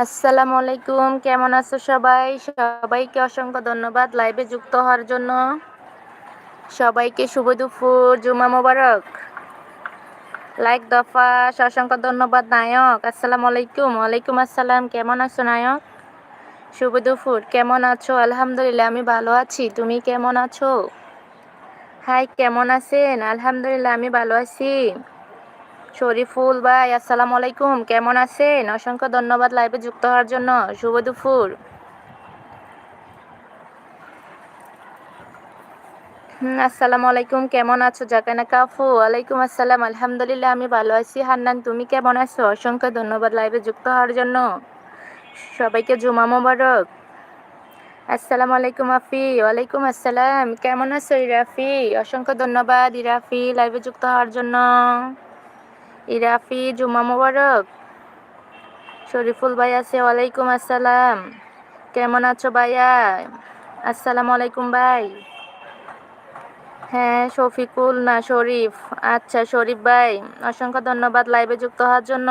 আসসালামু আলাইকুম, কেমন আছো সবাই? সবাইকে অসংখ্য ধন্যবাদ লাইভে যুক্ত হওয়ার জন্য। সবাইকে শুভ দুপুর জুমা মোবারক। লাইক, দফা, অসংখ্য ধন্যবাদ, নায়ক। আসসালামু আলাইকুম, ওয়ালাইকুম আসসালাম, কেমন আছো নায়ক? শুভ দুপুর, কেমন আছো? আলহামদুলিল্লাহ, আমি ভালো আছি। তুমি কেমন আছো? হাই, কেমন আছেন? আলহামদুলিল্লাহ, আমি ভালো আছি। শরীফুল ভাই, আসসালামু আলাইকুম। কেমন আছেন? অসংখ্য ধন্যবাদ লাইভে যুক্ত হওয়ার জন্য। শুভ দুপুর। আসসালামু আলাইকুম। কেমন আছো? জাকানা কাফু, ওয়ালাইকুম আসসালাম। আলহামদুলিল্লাহ, আমি ভালো আছি। হান্নান, তুমি কেমন আছো? অসংখ্য ধন্যবাদ লাইভে যুক্ত হওয়ার জন্য। সবাইকে জুমা মোবারক। আসসালামু আলাইকুম, আফি। ওয়ালাইকুম আসসালাম। কেমন আছো ইরাফি? অসংখ্য ধন্যবাদ ইরাফি লাইভে যুক্ত হওয়ার জন্য। ইরাফি জুমা মোবারক। শরীফুল ভাই আছে ওয়ালাইকুম আসসালাম কেমন আছো ভাইয়া? আসসালামু আলাইকুম ভাই। হ্যাঁ শফিকুল না শরীফ। আচ্ছা শরীফ ভাই, অসংখ্য ধন্যবাদ লাইভে যুক্ত হওয়ার জন্য।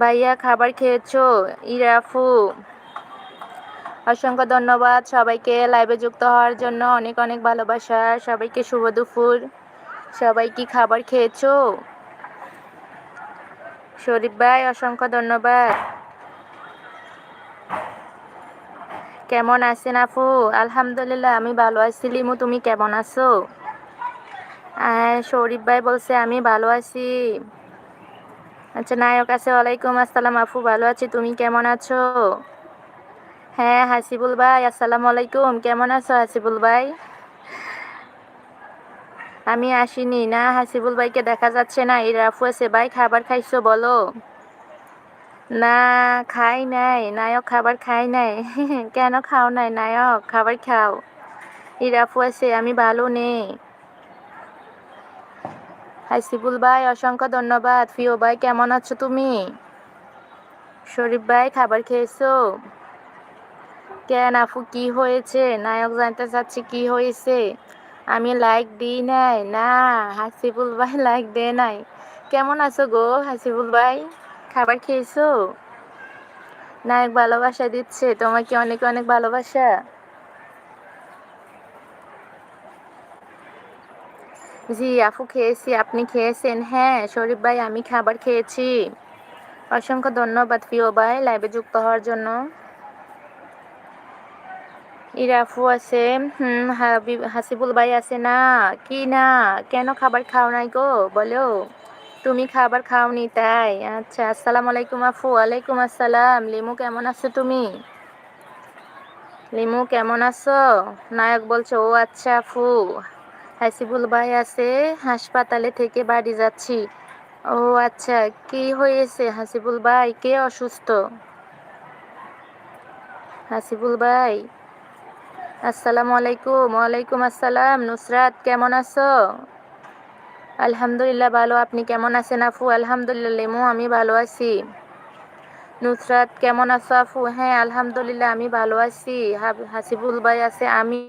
ভাইয়া, খাবার খেয়েছো? ইরাফু, অসংখ্য ধন্যবাদ সবাইকে লাইভে যুক্ত হওয়ার জন্য। অনেক অনেক ভালোবাসা। সবাইকে শুভ দুপুর। সবাই কি খাবার খেয়েছো? শরীফ ভাই, অসংখ্য ধন্যবাদ। কেমন আছেন আপু? আলহামদুলিল্লাহ, আমি ভালো আছি। লিমু, তুমি কেমন আছো? হ্যাঁ শরীফ ভাই বলছে, আমি ভালো আছি। আচ্ছা নায়ক আছে, ওয়ালাইকুম আসসালাম আফু ভালো আছি। তুমি কেমন আছো? হ্যাঁ হাসিবুল ভাই, আসসালামু আলাইকুম। কেমন আছো হাসিবুল ভাই? আমি আসিনি না, হাসিবুল ভাইকে দেখা যাচ্ছে না। এই রাফু আছে, ভাই, খাবার খাইছো বলো। না, খাই নাই। নায়ক খাবার খাই নাই। কেন খাও নাই, নায়ক? খাবার খাও। ইরাফু আছে, আমি ভালো নেই। হাসিবুল ভাই, অসংখ্য ধন্যবাদ। ফিও ভাই, কেমন আছো তুমি? শরীফ ভাই, খাবার খেয়েছো? কেন আফু কি হয়েছে? নায়ক জানতে চাচ্ছি, কি হয়েছে? আমি লাইক দিই নাই? না, হাসিবুল ভাই লাইক দে নাই। কেমন আছো গো হাসিবুল ভাই? খাবার খেয়েছো? নায়ক ভালোবাসা দিচ্ছে, তোমাকে অনেক অনেক ভালোবাসা। জি আফু খেয়েছি, আপনি খেয়েছেন? হ্যাঁ শরীফ ভাই, আমি খাবার খেয়েছি। অসংখ্য ধন্যবাদ প্রিয় ভাই লাইভে যুক্ত হওয়ার জন্য। ইরাফু আছে, হুম হাসিবুল ভাই আছে না, কি না, কেন খাবার খাও নাই গো, বলো। তুমি খাবার খাওনি তাই আচ্ছা আসসালামু আলাইকুম আফু, ওয়ালাইকুম আসসালাম, লিমু কেমন আছো তুমি? লিমু কেমন আছো? নায়ক বলছে, ও আচ্ছা আফু, হাসিবুল ভাই আছে, হাসপাতালে থেকে বাড়ি যাচ্ছি। ও আচ্ছা কি হয়েছে হাসিবুল ভাই, কে অসুস্থ? হাসিবুল ভাই আসসালামু আলাইকুম। ওয়ালাইকুম আসসালাম। নুসরাত, কেমন আছো? আলহামদুলিল্লাহ ভালো। আপনি কেমন আছেন আফু আলহামদুলিল্লাহ, লেমু, আমি ভালো আছি। নুসরাত, কেমন আছো আফু হ্যাঁ আলহামদুলিল্লাহ, আমি ভালো আছি। হাসিবুল ভাই আছে, আমি।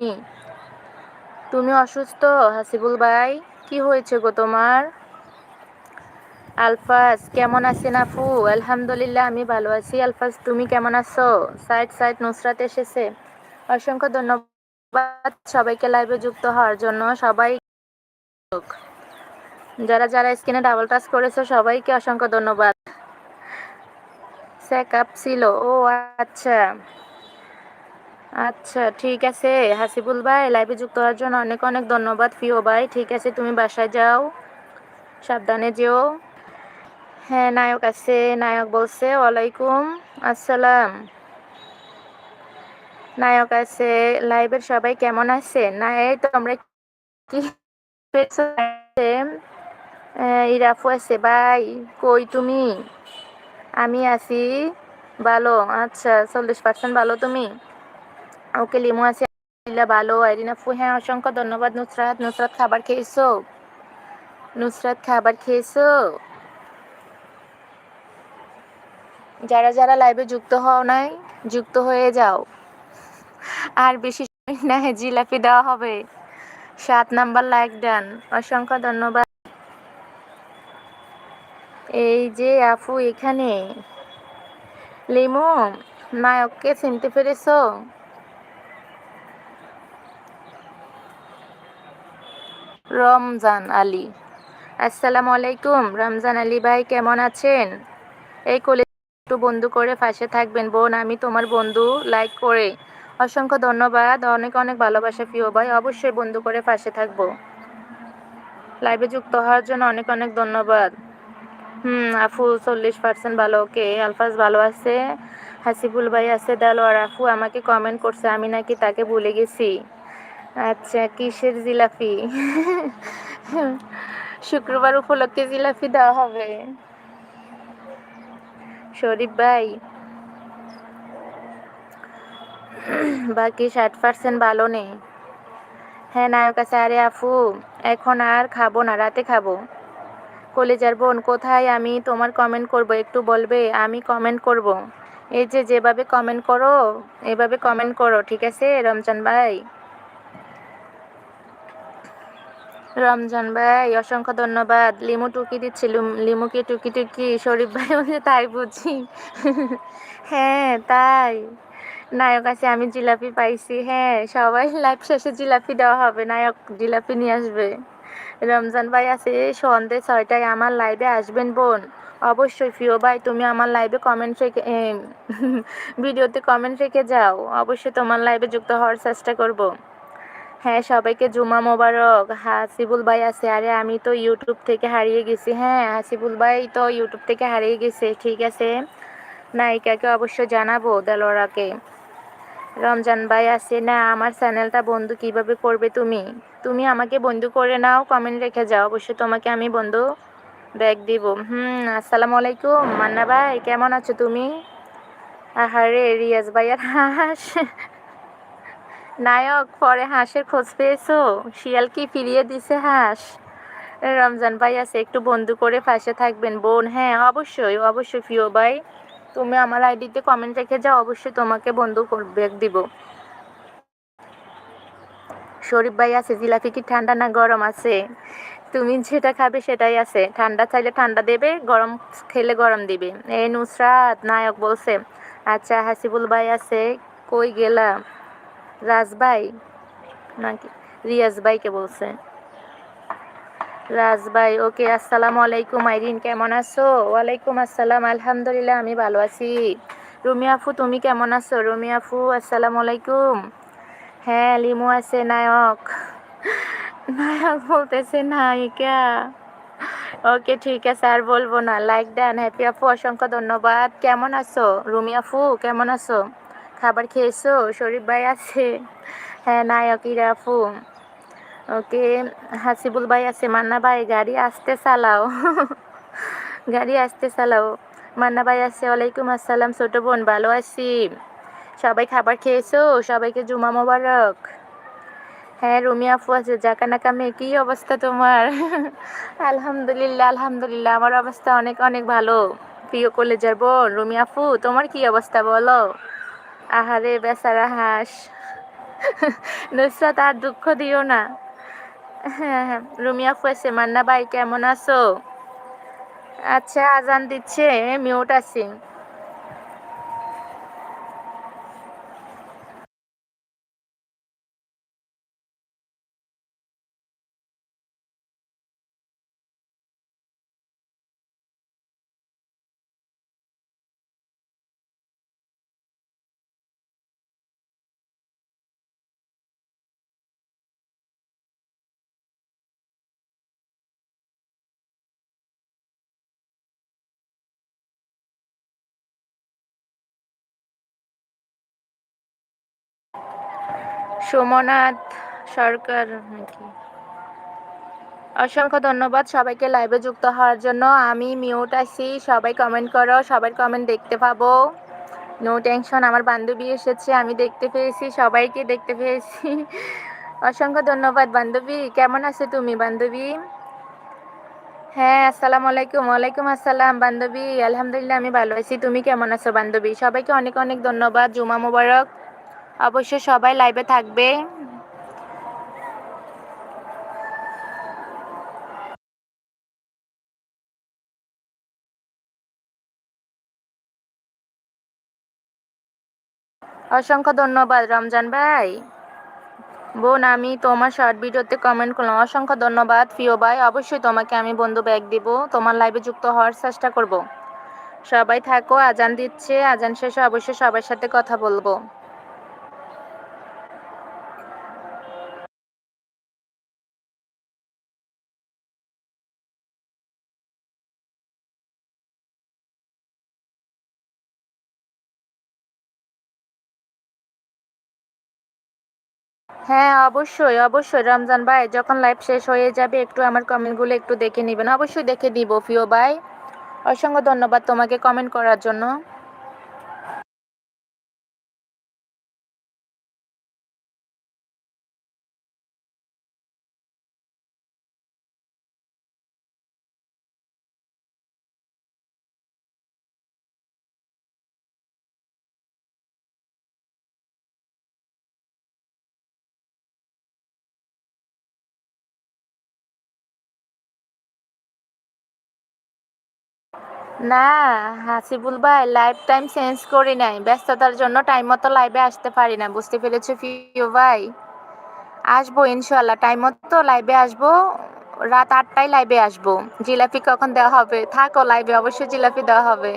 তুমি অসুস্থ? হাসিবুল ভাই, কি হয়েছে গো তোমার? আলফাজ, কেমন আছেন আফু আলহামদুলিল্লাহ, আমি ভালো আছি। আলফাজ, তুমি কেমন আছো? সাইড সাইড, নুসরাত এসেছে। অসংখ্য ধন্যবাদ সবাইকে লাইভে যুক্ত হওয়ার জন্য। সবাই যারা যারা স্ক্রিনে ডাবল টাচ করেছ, সবাইকে অসংখ্য ধন্যবাদ। চেক আপ ছিল। ও আচ্ছা। আচ্ছা ঠিক আছে। হাসিবুল ভাই লাইভে যুক্ত হওয়ার জন্য অনেক অনেক ধন্যবাদ। ফিও ভাই, ঠিক আছে, তুমি বাসায় যাও। সাবধানে যেও। হ্যাঁ নায়ক আছে। নায়ক বলছে, ওয়ালাইকুম আসসালাম। নায়ক আছে লাইভের সবাই কেমন আছে? না এই তো আমরা কি ইরাফু আছে, ভাই। কই তুমি? আমি আছি, ভালো। আচ্ছা চল্লিশ পার্সেন্ট ভালো তুমি? ওকে, লিমু আছে ভালো। আইরিনা ফু হ্যাঁ অসংখ্য ধন্যবাদ। নুসরাত নুসরাত, খাবার খেয়েছো? নুসরাত, খাবার খেয়েছো? যারা যারা লাইভে যুক্ত হও নাই, যুক্ত হয়ে যাও। আর বেশি না জিলাপি দেওয়া হবে। সাত নাম্বার লাইক ডান। অসংখ্য ধন্যবাদ। এই যে আফু এখানে। লিমু, নায়ককে চিনতে পেরেছ? রমজান আলী। আসসালামু আলাইকুম। রমজান আলী ভাই, কেমন আছেন? এই কলে একটু বন্ধু করে পাশে থাকবেন। বোন, আমি তোমার বন্ধু। লাইক করে। অসংখ্য ধন্যবাদ। অনেক অনেক ভালোবাসা প্রিয় ভাই। অবশ্যই বন্ধু করে পাশে থাকব। লাইভে যুক্ত হওয়ার জন্য অনেক অনেক ধন্যবাদ। হুম, আফু চল্লিশ পার্সেন্ট ভালো। ওকে, আলফাজ ভালো আছে। হাসিফুল ভাই আছে আর আফু আমাকে কমেন্ট করছে, আমি নাকি তাকে ভুলে গেছি। আচ্ছা কিসের জিলাপি? শুক্রবার উপলক্ষে জিলাপি দেওয়া হবে। শরীফ ভাই বাকি ষাট পার্সেন্ট ভালো নেই। হ্যাঁ নায়ক আছে। আরে আফু, এখন আর খাব না, রাতে খাব। কলেজার বোন কোথায়? আমি তোমার কমেন্ট করব, একটু বলবে? আমি কমেন্ট করব। এই যে যেভাবে কমেন্ট করো, এভাবে কমেন্ট করো, ঠিক আছে, রমজান ভাই? রমজান ভাই, অসংখ্য ধন্যবাদ। লিমু টুকি দিচ্ছি লিমুকে টুকি টুকি, শরীফ ভাই তাই বুঝি। হ্যাঁ তাই। নায়ক আছে, আমি জিলাপি পাইছি। হ্যাঁ সবাই লাইভ শেষে জিলাপি দেওয়া হবে। নায়ক জিলাপি নিয়ে আসবে। রমজান ভাই আছে সন্ধে ছয়টায় আমার লাইভে আসবেন বোন। অবশ্যই, প্রিয় ভাই, তুমি আমার লাইভে কমেন্ট রেখে ভিডিওতে কমেন্ট রেখে যাও। অবশ্যই তোমার লাইভে যুক্ত হওয়ার চেষ্টা করব। হ্যাঁ সবাইকে জুমা মোবারক। হাসিবুল ভাই আছে, আরে আমি তো ইউটিউব থেকে হারিয়ে গেছি। হ্যাঁ হাসিবুল ভাই তো ইউটিউব থেকে হারিয়ে গেছে, ঠিক আছে। নায়িকাকে অবশ্যই জানাব দেলোরাকে রমজান ভাই আছে, না, আমার চ্যানেলটা বন্ধু কীভাবে করবে তুমি? তুমি আমাকে বন্ধু করে নাও কমেন্ট রেখে যাও, অবশ্যই তোমাকে আমি বন্ধু ব্যাগ দিব। হুম, আসসালামু আলাইকুম, মান্না ভাই, কেমন আছো তুমি? আহারে, রিয়াজ ভাইয়ার হাঁস। নায়ক, পরে হাঁসের খোঁজ পেয়েছ? শিয়াল কি ফিরিয়ে দিছে হাঁস? রমজান ভাই আছে, একটু বন্ধু করে পাশে থাকবেন, বোন হ্যাঁ অবশ্যই অবশ্যই, প্রিয় ভাই। তুমি আমার আইডিতে কমেন্ট রেখে যাও, অবশ্যই তোমাকে বন্ধু ব্যাগ দিব। শরীফ ভাই আছে, জিলাপি কি ঠান্ডা না গরম আছে? তুমি যেটা খাবে সেটাই আছে। ঠান্ডা চাইলে ঠান্ডা দেবে, গরম খেলে গরম দিবে। এই নুসরাত নায়ক বলছে আচ্ছা হাসিবুল ভাই আছে, কই গেলা? রাজ ভাই? নাকি? রিয়াজ ভাইকে বলছে। রাজ ভাই, ওকে, আসসালামু আলাইকুম, আইরিন, কেমন আছো? ওয়ালাইকুম আসসালাম, আলহামদুলিল্লাহ, আমি ভালো আছি। রুমি আফু তুমি কেমন আছো? রুমি আফু আসসালামু আলাইকুম। হ্যাঁ লিমু আছে, নায়ক। নায়ক বলতেছে নায়িকা। ওকে, ঠিক আছে, আর বলব না। লাইক দেন হ্যাপি আফু অসংখ্য ধন্যবাদ। কেমন আছো? রুমি আফু কেমন আছো? খাবার খেয়েছো? শরীফ ভাই আছে। হ্যাঁ নায়ক, ইরা আফু ওকে, হাসিবুল ভাই আছে, মান্না ভাই, গাড়ি আসতে চালাও। গাড়ি আসতে চালাও। মান্না ভাই আছে, ওয়ালাইকুম আসসালাম, ছোট বোন, ভালো আছি। সবাই খাবার খেয়েছো? সবাইকে জুমা মোবারক। হ্যাঁ রুমি আফু আছে জাকানা কামে কি অবস্থা তোমার? আলহামদুলিল্লাহ আলহামদুলিল্লাহ, আমার অবস্থা অনেক অনেক ভালো। প্রিয় কলেজের বোন, রুমি আফু তোমার কি অবস্থা বলো? আহারে, বেচারা হাঁস। নুসরাত, আর দুঃখ দিও না। হ্যাঁ হ্যাঁ। রুমিয়া কয়েছে মান্না ভাই কেমন আছো? আচ্ছা আজান দিচ্ছে মিউট আছি সোমনাথ সরকার নাকি? অসংখ্য ধন্যবাদ সবাইকে লাইভে যুক্ত হওয়ার জন্য। আমি মিউট আছি, সবাই কমেন্ট করো, সবার কমেন্ট দেখতে পাবো। নো টেনশন আমার বান্ধবী এসেছে, আমি দেখতে পেয়েছি, সবাইকে দেখতে পেয়েছি। অসংখ্য ধন্যবাদ বান্ধবী, কেমন আছে তুমি বান্ধবী? হ্যাঁ আসসালামু আলাইকুম, ওয়ালাইকুম আসসালাম বান্ধবী, আলহামদুলিল্লাহ আমি ভালো আছি, তুমি কেমন আছো বান্ধবী? সবাইকে অনেক অনেক ধন্যবাদ, জুমা মুবারক। অবশ্যই সবাই লাইভে থাকবে। অসংখ্য ধন্যবাদ, রমজান ভাই। বোন, আমি তোমার শর্ট ভিডিওতে কমেন্ট করলাম। অসংখ্য ধন্যবাদ, প্রিয় ভাই। অবশ্যই তোমাকে আমি বন্ধু ব্যাগ দিব। তোমার লাইভে যুক্ত হওয়ার চেষ্টা করব। সবাই থাকো, আজান দিচ্ছে। আজান শেষে অবশ্যই সবার সাথে কথা বলব। হ্যাঁ অবশ্যই অবশ্যই। রমজান ভাই, যখন লাইভ শেষ হয়ে যাবে, একটু আমার কমেন্টগুলো একটু দেখে নেবেন। অবশ্যই দেখে দিব ফিও ভাই। অসংখ্য ধন্যবাদ তোমাকে কমেন্ট করার জন্য। না, হাসিবুল ভাই লাইভ টাইম চেঞ্জ করি নাই। ব্যস্ততার জন্য টাইম মতো লাইভে আসতে পারি না, বুঝতে পেরেছ ফিও ভাই? আসব ইনশাল্লাহ টাইম মতো লাইভে আসব, রাত আটটায় লাইভে আসব। জিলাপি কখন দেওয়া হবে? থাকো লাইভে অবশ্যই জিলাপি দেওয়া হবে।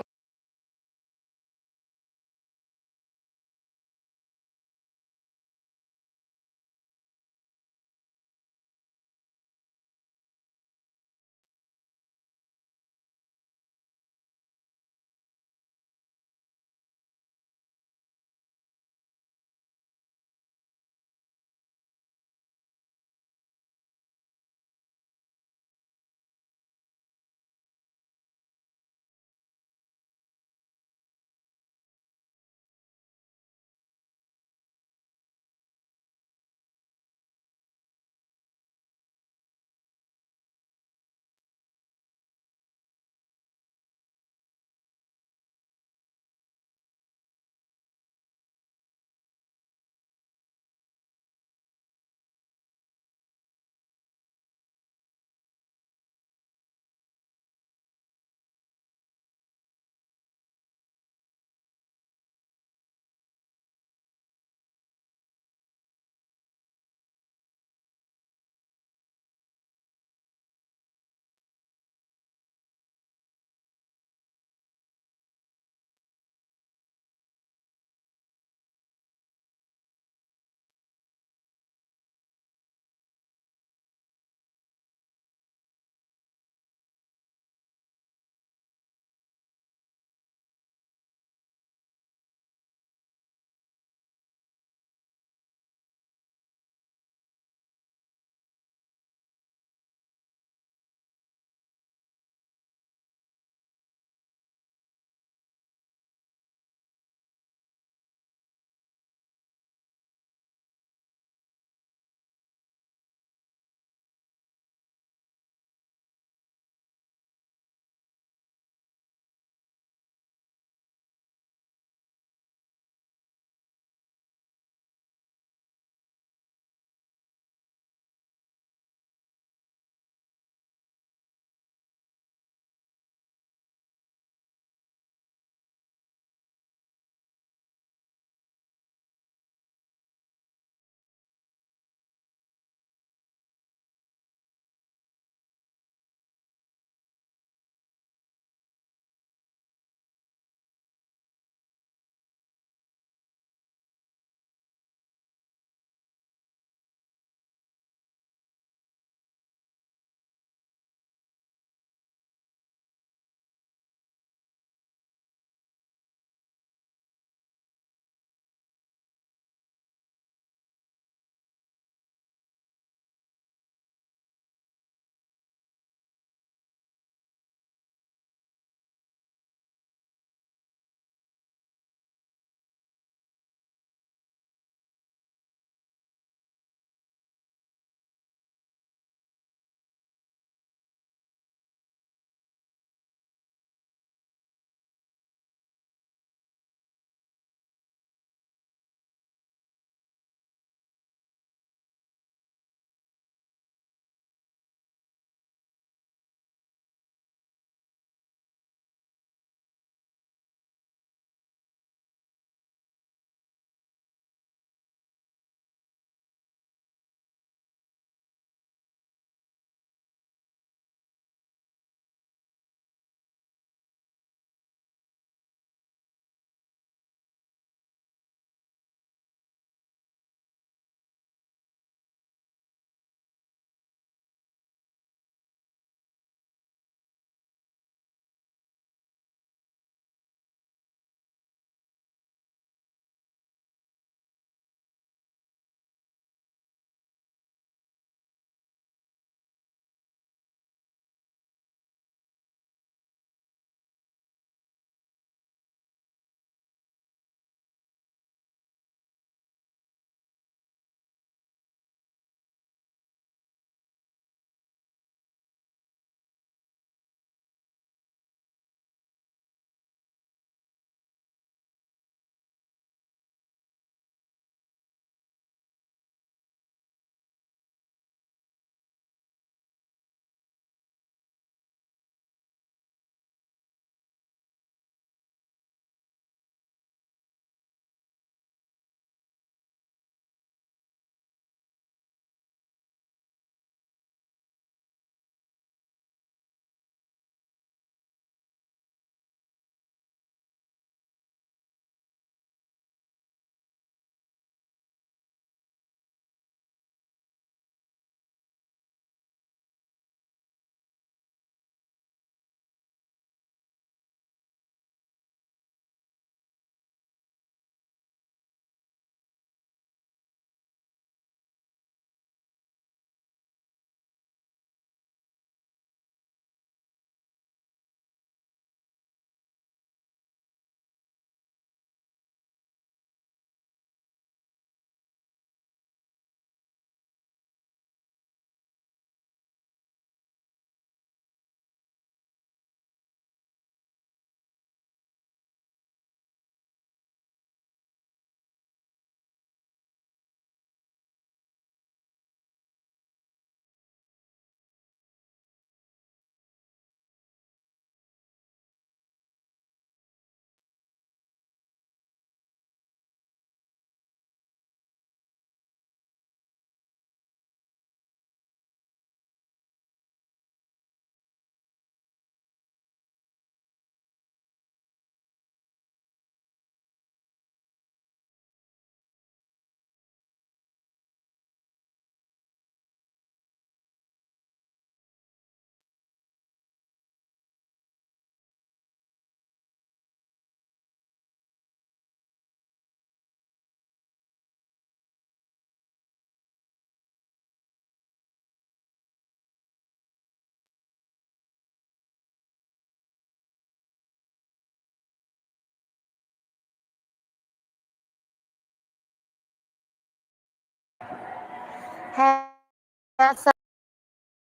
হ্যাঁ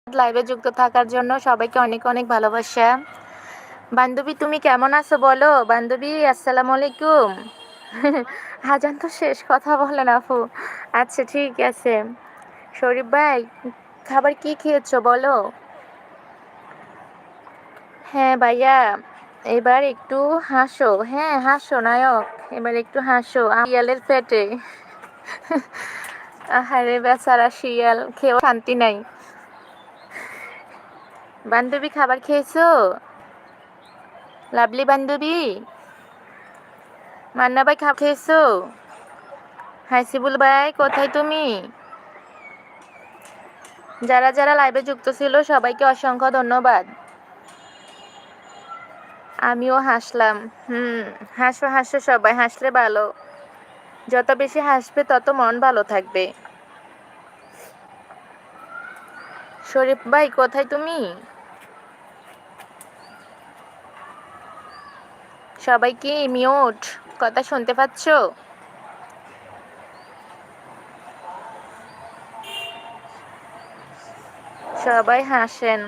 লাইভে যুক্ত থাকার জন্য সবাইকে অনেক অনেক ভালোবাসা। বান্ধবী, তুমি কেমন আছো বলো? বান্ধবী, আসসালামু আলাইকুম। হাজান তো শেষ, কথা বলেন আপু। আচ্ছা ঠিক আছে। শরীফ ভাই, খাবার কি খেয়েছো বলো? হ্যাঁ ভাইয়া, এবার একটু হাসো। হ্যাঁ হাসো নায়ক, এবার একটু হাসো। শিয়ালের পেটে। আহারে বেচারা শিয়াল, খেয়েও শান্তি নাই। বান্ধবী খাবার খেয়েছো? লাভলি বান্ধবী? মান্না ভাই খেয়েছো? হাসিবুল ভাই, কোথায় তুমি? যারা যারা লাইভে যুক্ত ছিল, সবাইকে অসংখ্য ধন্যবাদ। আমিও হাসলাম। হুম, হাসো হাসো সবাই, হাসলে ভালো। যত বেশি হাসবে, তত মন ভালো থাকবে। শরীফ ভাই, কোথায় তুমি? সবাই কি মিউট? কথা শুনতে পাচ্ছ? সবাই হাসেন।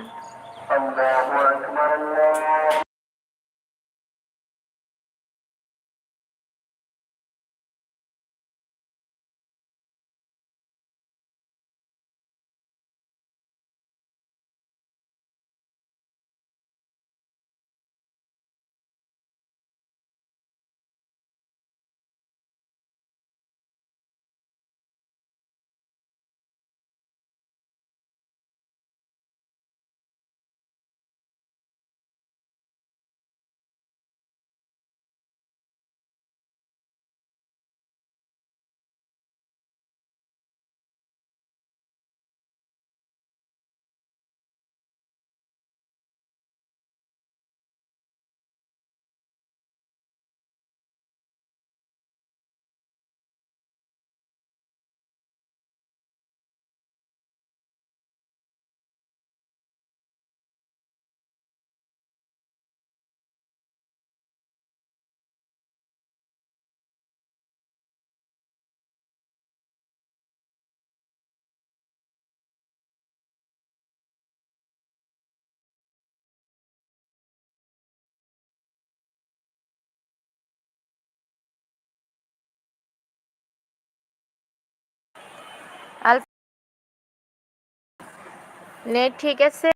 নেট ঠিক আছে?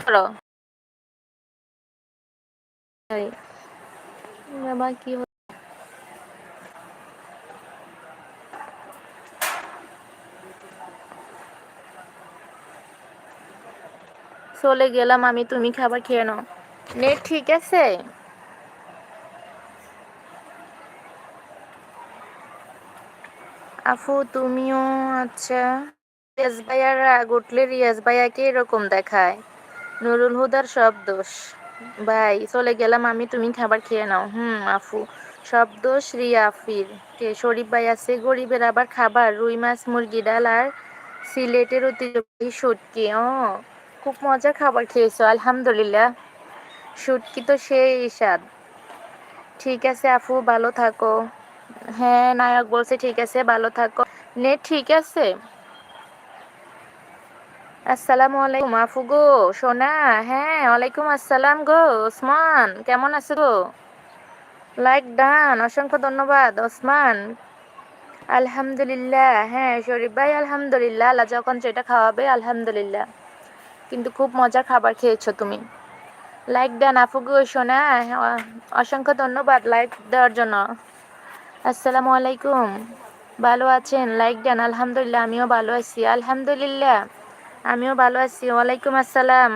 করো বাবা কি? চলে গেলাম আমি তুমি খাবার খেয়ে নাও। নেট ঠিক আছে? আফু তুমিও আচ্ছা। রিয়াজ ভাইয়ার রাগ রিয়াজ ভাইয়াকে এরকম দেখায়। নুরুল হুদার সব দোষ। ভাই, চলে গেলাম আমি, তুমি খাবার খেয়ে নাও। হুম আফু সব দোষ রিয়া আফির। কে, শরীফ ভাই আছে, গরিবের আবার খাবার, রুই মাছ, মুরগি ডাল আর সিলেটের ঐতিহ্যবাহী শুটকি। ও, খুব মজার খাবার খেয়েছো, আলহামদুলিল্লাহ। শুটকি তো সেই স্বাদ। ঠিক আছে আফু ভালো থাকো। হ্যাঁ নায়ক বলছে, ঠিক আছে, ভালো থাকো। নেট ঠিক আছে। আসসালামু আলাইকুম, আফু গো, সোনা হ্যাঁ ওয়ালাইকুম আসসালাম গো, ওসমান, কেমন আছো গো? লাইক ডান অসংখ্য ধন্যবাদ, ওসমান। আলহামদুলিল্লাহ হ্যাঁ শরীফ ভাই, আলহামদুলিল্লাহ, আল্লাহ যখন যেটা খাওয়াবে, আলহামদুলিল্লাহ। কিন্তু খুব মজার খাবার খেয়েছো তুমি। লাইক দেন আফু গো, সোনা অসংখ্য ধন্যবাদ লাইক দেওয়ার জন্য। আসসালামু আলাইকুম। ভালো আছেন? লাইক দেন, আলহামদুলিল্লাহ, আমিও ভালো আছি। আলহামদুলিল্লাহ, আমিও ভালো আছি। ওয়ালাইকুম আসসালাম।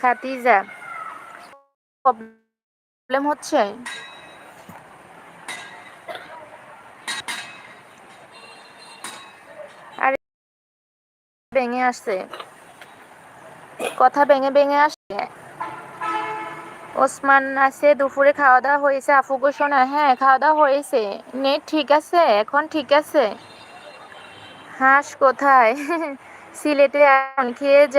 খাতিজা প্রবলেম হচ্ছে? ভেঙে আসছে। কথা ভেঙে ভেঙে আসছে। ওসমান আছে, দুপুরে খাওয়া দাওয়া হয়েছে আফু ঘোষণা হ্যাঁ খাওয়া দাওয়া হয়েছে। নেট ঠিক আছে? এখন ঠিক আছে? হাঁস কোথায়? সিলেটে এখন খেয়ে যা